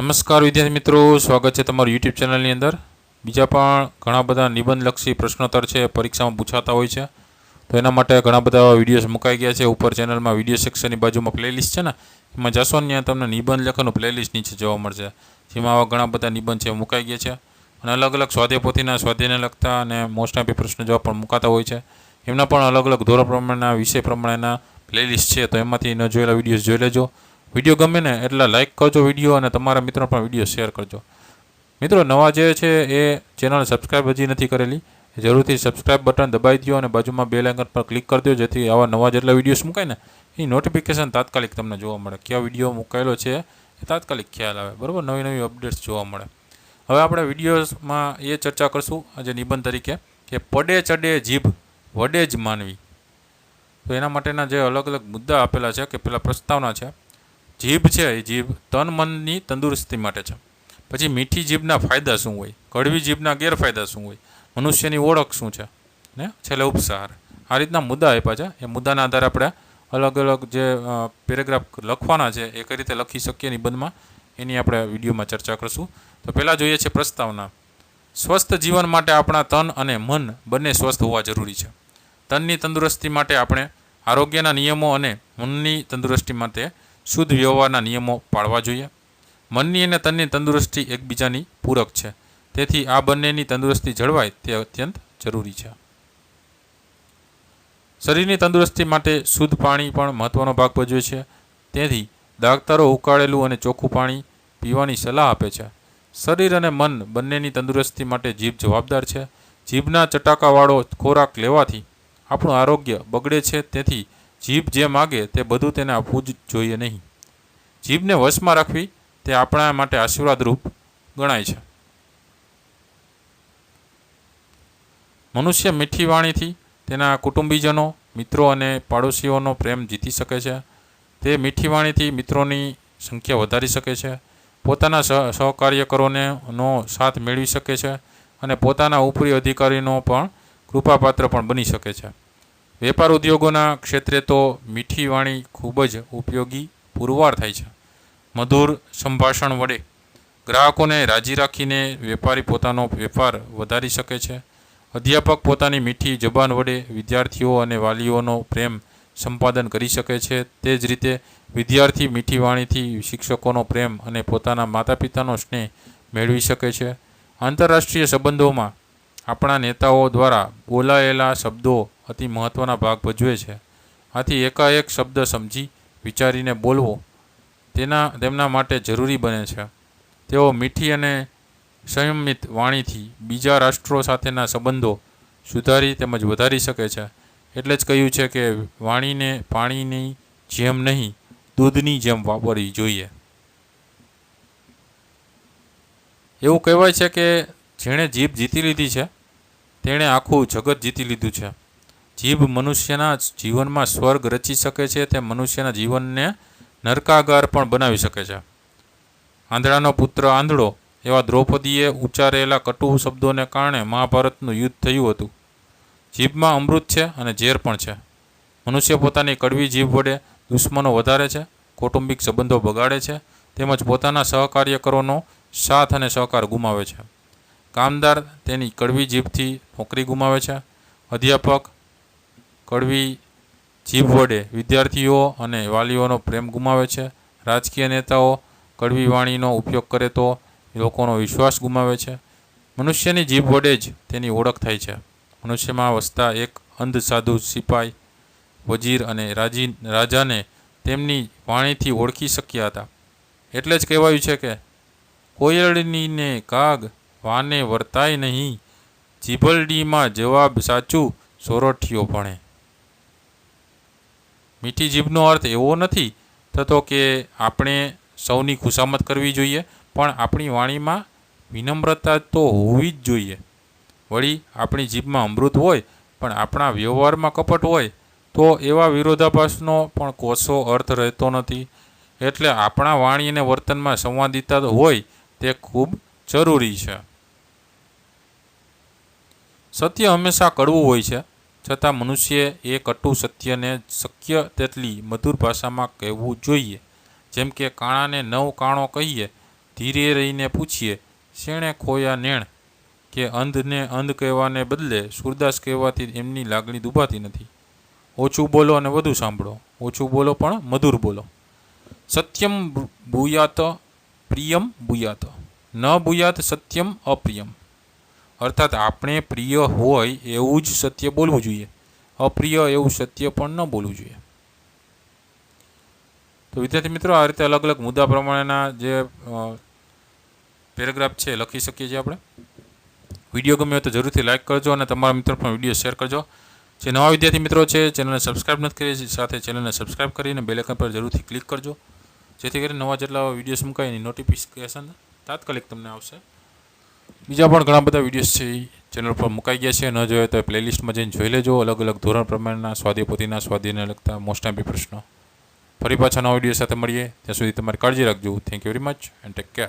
નમસ્કાર વિદ્યાર્થી મિત્રો, સ્વાગત છે તમારું યુટ્યુબ ચેનલની અંદર. બીજા પણ ઘણા બધા નિબંધલક્ષી પ્રશ્નોત્તર છે, પરીક્ષામાં પૂછાતા હોય છે. તો એના માટે ઘણા બધા વિડીયોઝ મુકાઈ ગયા છે. ઉપર ચેનલમાં વીડિયો સેક્શનની બાજુમાં પ્લેલિસ્ટ છે ને, એમાં જશો ને ત્યાં તમને નિબંધ લેખનનું પ્લેલિસ્ટ નીચે જોવા મળશે. જેમાં આવા ઘણા બધા નિબંધ છે મુકાઈ ગયા છે. અને અલગ અલગ સ્વાધ્યાય પોથીના સ્વાધ્યાયને લગતા અને મોસ્ટ ઓફ પ્રશ્નો જવાબ પણ મુકાતા હોય છે. એમના પણ અલગ અલગ ધોરણ પ્રમાણેના, વિષય પ્રમાણેના પ્લેલિસ્ટ છે. તો એમાંથી ન જોયેલા વિડીયોઝ જોઈ લેજો. વીડિયો ગમે ને એટલે લાઇક કરજો વીડિયો અને તમારા મિત્રો પણ વીડિયો શેર કરજો. મિત્રો, નવા જે છે એ ચેનલ સબસ્ક્રાઈબ હજી નથી કરેલી, જરૂરથી સબસ્ક્રાઇબ બટન દબાવી દો અને બાજુમાં બે લાઇકન પર ક્લિક કરી દો જેથી આવા નવા જેટલા વિડીયોઝ મુકાય ને, એ નોટિફિકેશન તાત્કાલિક તમને જોવા મળે. કયા વીડિયો મુકાયેલો છે એ તાત્કાલિક ખ્યાલ આવે. બરાબર? નવી નવી અપડેટ્સ જોવા મળે. હવે આપણે વિડીયોઝમાં એ ચર્ચા કરશું, આજે નિબંધ તરીકે, કે પડે ચડે જીભ, વડે જ માનવી. તો એના માટેના જે અલગ અલગ મુદ્દા આપેલા છે, કે પેલા પ્રસ્તાવના છે જીભ છે, એ જીભ તન મનની તંદુરસ્તી માટે છે. પછી મીઠી જીભના ફાયદા શું હોય? કડવી જીભના ગેરફાયદા શું હોય? મનુષ્યની ઓળખ શું છે? ને છેલ્લે ઉપસાર. આ રીતના મુદ્દા આપ્યા છે. એ મુદ્દાના આધારે આપણે અલગ અલગ જે પેરેગ્રાફ લખવાના છે, એ કઈ રીતે લખી શકીએ નિબંધમાં, એની આપણે વિડીયોમાં ચર્ચા કરશું. તો પહેલાં જોઈએ છે પ્રસ્તાવના. સ્વસ્થ જીવન માટે આપણા તન અને મન બંને સ્વસ્થ હોવા જરૂરી છે. તનની તંદુરસ્તી માટે આપણે આરોગ્યના નિયમો અને મનની તંદુરસ્તી માટે શુદ્ધ વ્યવહારના નિયમો પાળવા જોઈએ. મનની અને તનની તંદુરસ્તી એકબીજાની પૂરક છે. તેથી આ બંનેની તંદુરસ્તી જળવાય તે અત્યંત જરૂરી છે. શરીરની તંદુરસ્તી માટે શુદ્ધ પાણી પણ મહત્વનો ભાગ ભજવે છે. તેથી ડાક્ટરો ઉકાળેલું અને ચોખ્ખું પાણી પીવાની સલાહ આપે છે. શરીર અને મન બંનેની તંદુરસ્તી માટે જીભ જવાબદાર છે. જીભના ચટાકાવાળો ખોરાક લેવાથી આપણું આરોગ્ય બગડે છે. તેથી જીભ જે માગે તે બધું તેને આપવું જ જોઈએ નહીં. જીભને વશમાં રાખવી તે આપણા માટે આશીર્વાદરૂપ ગણાય છે. મનુષ્ય મીઠી વાણીથી તેના કુટુંબીજનો, મિત્રો અને પાડોશીઓનો પ્રેમ જીતી શકે છે. તે મીઠી વાણીથી મિત્રોની સંખ્યા વધારી શકે છે. પોતાના સહ, સહકાર્યકરોને નો સાથ મેળવી શકે છે અને પોતાના ઉપરી અધિકારીનો પણ કૃપાપાત્ર પણ બની શકે છે. વેપાર ઉદ્યોગોના ક્ષેત્રે તો મીઠી વાણી ખૂબ જ ઉપયોગી પુરવાર થાય છે. મધુર સંભાષણ વડે ગ્રાહકોને રાજી રાખીને વેપારી પોતાનો વેપાર વધારી શકે છે. અધ્યાપક પોતાની મીઠી જબાન વડે વિદ્યાર્થીઓ અને વાલીઓનો પ્રેમ સંપાદન કરી શકે છે. તે જ રીતે વિદ્યાર્થી મીઠી વાણીથી શિક્ષકોનો પ્રેમ અને પોતાના માતા પિતાનો સ્નેહ મેળવી શકે છે. આંતરરાષ્ટ્રીય સંબંધોમાં આપણા નેતાઓ દ્વારા બોલાયેલા શબ્દો અતિ મહત્ત્વના ભાગ ભજવે છે. આથી એકાએક શબ્દ સમજી વિચારીને બોલવો તેના, તેમના માટે જરૂરી બને છે. તેઓ મીઠી અને સંયમિત વાણીથી બીજા રાષ્ટ્રો સાથેના સંબંધો સુધારી તેમજ વધારી શકે છે. એટલે જ કહ્યું છે કે વાણીને પાણીની જેમ નહીં, દૂધની જેમ વાપરવી જોઈએ. એવું કહેવાય છે કે જેણે જીભ જીતી લીધી છે તેણે આખું જગત જીતી લીધું છે. જીભ મનુષ્યના જીવનમાં સ્વર્ગ રચી શકે છે, તે મનુષ્યના જીવનને નરકાગાર પણ બનાવી શકે છે. આંધળાનો પુત્ર આંધળો એવા દ્રૌપદીએ ઉચ્ચારેલા કટુ શબ્દોને કારણે મહાભારતનું યુદ્ધ થયું હતું. જીભમાં અમૃત છે અને ઝેર પણ છે. મનુષ્ય પોતાની કડવી જીભ વડે દુશ્મનો વધારે છે, કૌટુંબિક સંબંધો બગાડે છે, તેમજ પોતાના સહકાર્યકરોનો સાથ અને સહકાર ગુમાવે છે. કામદાર તેની કડવી જીભથી નોકરી ગુમાવે છે. અધ્યાપક કડવી જીભ વડે વિદ્યાર્થીઓ અને વાલીઓનો પ્રેમ ગુમાવે છે. રાજકીય નેતાઓ કડવી વાણીનો ઉપયોગ કરે તો લોકોનો વિશ્વાસ ગુમાવે છે. મનુષ્યની જીભ વડે જ તેની ઓળખ થાય છે. મનુષ્યમાં વસતા એક અંધ સાધુ સિપાઈ, વજીર અને રાજી, રાજાને તેમની વાણીથી ઓળખી શક્યા હતા. એટલે જ કહેવાયું છે કે કોયળનીને કાગ વાને વર્તાય નહીં. જીભલડીમાં જવાબ સાચું સોરઠિયો ભણે. મીઠી જીભનો અર્થ એવો નથી થતો કે આપણે સૌની ખુશામત કરવી જોઈએ, પણ આપણી વાણીમાં વિનમ્રતા તો હોવી જ જોઈએ. વળી આપણી જીભમાં અમૃત હોય, પણ આપણા વ્યવહારમાં કપટ હોય, તો એવા વિરોધાભાસનો પણ કોસો અર્થ રહેતો નથી. એટલે આપણા વાણી અને વર્તનમાં સંવાદિતા હોય તે ખૂબ જરૂરી છે. સત્ય હંમેશા કડવું હોય છે, છતાં મનુષ્યએ એ કટુ સત્યને શક્ય તેટલી મધુર ભાષામાં કહેવું જોઈએ. જેમ કે, કાણાને નવ કાણો કહીએ, ધીરે રહીને પૂછીએ, શેણે ખોયા નેણ? કે અંધને અંધ કહેવાને બદલે સુરદાસ કહેવાથી એમની લાગણી દુભાતી નથી. ઓછું બોલો અને વધુ સાંભળો. ઓછું બોલો પણ મધુર બોલો. સત્યમ ભૂયાત પ્રિયમ ભૂયાત. ન ભૂયાત સત્યમ અપ્રિયમ. અર્થાત આપણે પ્રિય હોય એવું જ સત્ય બોલવું જોઈએ. અપ્રિય એવું સત્ય પણ ન બોલવું જોઈએ. તો વિદ્યાર્થી મિત્રો, આ રીતે અલગ અલગ મુદ્દા પ્રમાણેના જે પેરેગ્રાફ છે, લખી શકીએ છીએ આપણે. વીડિયો ગમ્યો તો જરૂરથી લાઇક કરજો અને તમારા મિત્રો પણ વીડિયો શેર કરજો. જે નવા વિદ્યાર્થી મિત્રો છે, ચેનલને સબસ્ક્રાઇબ નથી કરી, સાથે ચેનલને સબસ્ક્રાઇબ કરીને બેલેકન પર જરૂરથી ક્લિક કરજો. જેથી કરીને નવા જેટલા વિડીયોઝ મુકાય એની નોટિફિકેશન તાત્કાલિક તમને આવશે. બીજા પણ ઘણા બધા વિડીયોઝ છે ચેનલ પર મુકાઈ ગયા છે. ન જોઈએ તો પ્લેલિસ્ટમાં જઈને જોઈ લેજો. અલગ અલગ ધોરણ પ્રમાણેના, સ્વાધ્યાય પોતીના સ્વાધ્યાયને લગતા મોસ્ટ એમ્પી પ્રશ્નો. ફરી પાછા નવા વીડિયો સાથે મળીએ. ત્યાં સુધી તમારી કાળજી રાખજો. Thank you very much and take care